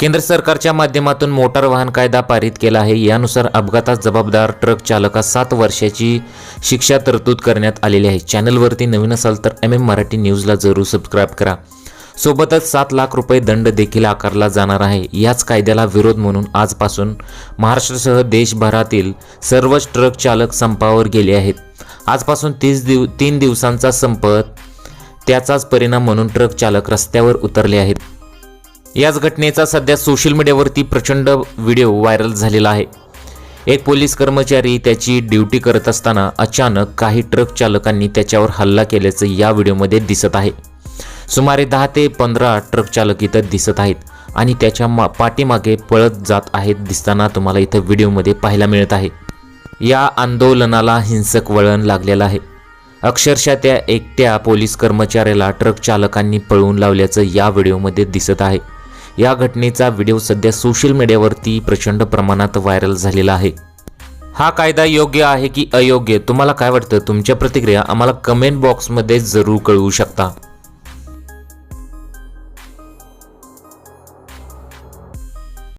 केंद्र सरकारच्या माध्यमातून मोटार वाहन कायदा पारित केला आहे. यानुसार अपघातात जबाबदार ट्रक चालकास सात वर्षाची शिक्षा तरतूद करण्यात आलेली आहे. चॅनलवरती नवीन असाल तर एम एम मराठी न्यूजला जरूर सबस्क्राईब करा. सोबतच सात लाख रुपये दंड देखील आकारला जाणार आहे. याच कायद्याला विरोध म्हणून आजपासून महाराष्ट्रासह देशभरातील सर्वच ट्रक चालक संपावर गेले आहेत. आजपासून तीस दिव तीन दिवसांचा संप त्याचाच परिणाम म्हणून ट्रक चालक रस्त्यावर उतरले आहेत. याच घटनेचा सध्या सोशल मीडियावरती प्रचंड व्हिडिओ व्हायरल झालेला आहे. एक पोलीस कर्मचारी त्याची ड्युटी करत असताना अचानक काही ट्रक चालकांनी त्याच्यावर हल्ला केल्याचं या व्हिडिओमध्ये दिसत आहे. सुमारे दहा ते पंधरा ट्रक चालक इथं दिसत आहेत आणि त्याच्या मा पाठीमागे पळत जात आहेत दिसताना तुम्हाला इथं व्हिडिओमध्ये पाहायला मिळत आहे. या आंदोलनाला हिंसक वळण लागलेलं आहे. अक्षरशः त्या एकट्या पोलीस कर्मचाऱ्याला ट्रक चालकांनी पळवून लावल्याचं या व्हिडिओमध्ये दिसत आहे. या घटनेचा व्हिडिओ सध्या सोशल मीडियावरती प्रचंड प्रमाणात व्हायरल झालेला आहे. हा कायदा योग्य आहे की अयोग्य? तुम्हाला काय वाटतं? तुमच्या प्रतिक्रिया आम्हाला कमेंट बॉक्समध्ये जरूर कळवू शकता.